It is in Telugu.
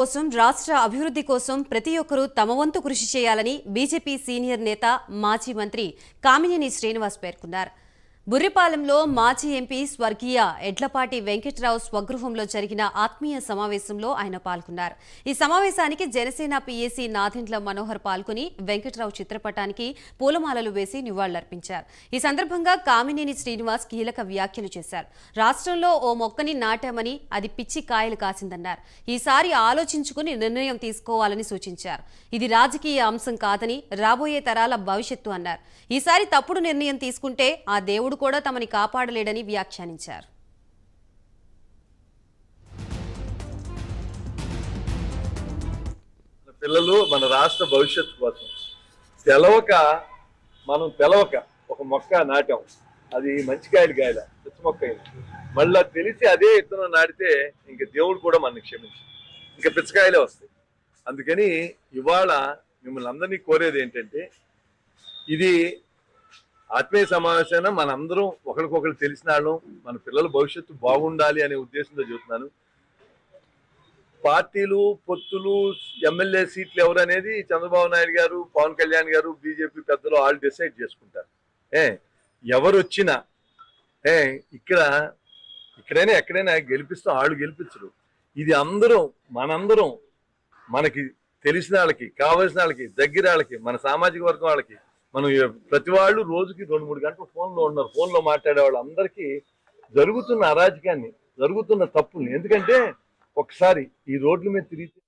కోసం రాష్ట్ర అభివృద్ధి కోసం ప్రతి ఒక్కరూ తమ వంతు కృషి చేయాలని బీజేపీ సీనియర్ నేత మాజీ మంత్రి కామినేని శ్రీనివాస్ పేర్కొన్నారు. బుర్రిపాలెంలో మాజీ ఎంపీ స్వర్గీయ ఎడ్లపాటి వెంకట్రావు స్వగృహంలో జరిగిన ఆత్మీయ సమావేశంలో ఆయన పాల్గొన్నారు. ఈ సమావేశానికి జనసేన పీఏసీ నాదెండ్ల మనోహర్ పాల్గొని వెంకట్రావు చిత్రపటానికి పూలమాలలు వేసి నివాళులర్పించారు. ఈ సందర్భంగా కామినేని శ్రీనివాస్ కీలక వ్యాఖ్యలు చేశారు. రాష్ట్రంలో ఓ మొక్కని నాటామని అది పిచ్చి కాయలు కాసిందన్నారు. ఈసారి ఆలోచించుకుని నిర్ణయం తీసుకోవాలని సూచించారు. ఇది రాజకీయ అంశం కాదని రాబోయే తరాల భవిష్యత్తు అన్నారు. ఈసారి తప్పుడు నిర్ణయం తీసుకుంటే ఆ దేవుడు కూడా తమని కాపాడలేడని వ్యాఖ్యానించారు. మన పిల్లలు మన రాష్ట్ర భవిష్యత్తు కోసం తెలవక మనం తెలవక ఒక మొక్క నాటాం. అది మంచి కాయలు కాయల పిచ్చి మొక్క అయినా. మళ్ళా తెలిసి అదే విత్తనం నాటితే ఇంక దేవుడు కూడా మనని క్షమించు ఇంకా పిచ్చకాయలే వస్తాయి. అందుకని ఇవాళ మిమ్మల్ని అందరినీ కోరేది ఏంటంటే ఇది ఆత్మీయ సమావేశాన మనందరం ఒకరికొకరు తెలిసిన వాళ్ళం మన పిల్లల భవిష్యత్తు బాగుండాలి అనే ఉద్దేశంతో చెబుతున్నాను పార్టీలు పొత్తులు ఎమ్మెల్యే సీట్లు ఎవరు అనేది చంద్రబాబు నాయుడు గారు పవన్ కళ్యాణ్ గారు బీజేపీ పెద్దలు వాళ్ళు డిసైడ్ చేసుకుంటారు. ఏ ఎవరు వచ్చినా ఏ ఇక్కడ ఇక్కడైనా ఎక్కడైనా గెలిపిస్తాం వాళ్ళు గెలిపించరు. ఇది అందరం మనందరం మనకి తెలిసిన వాళ్ళకి కావలసిన వాళ్ళకి దగ్గర వాళ్ళకి మన సామాజిక వర్గం వాళ్ళకి మనం ప్రతి వాళ్ళు రోజుకి రెండు మూడు గంటలు ఫోన్లో ఉన్నారు. ఫోన్లో మాట్లాడే వాళ్ళందరికీ జరుగుతున్న అరాజకాన్ని జరుగుతున్న తప్పుల్ని. ఎందుకంటే ఒకసారి ఈ రోడ్ల మీద తిరిగితే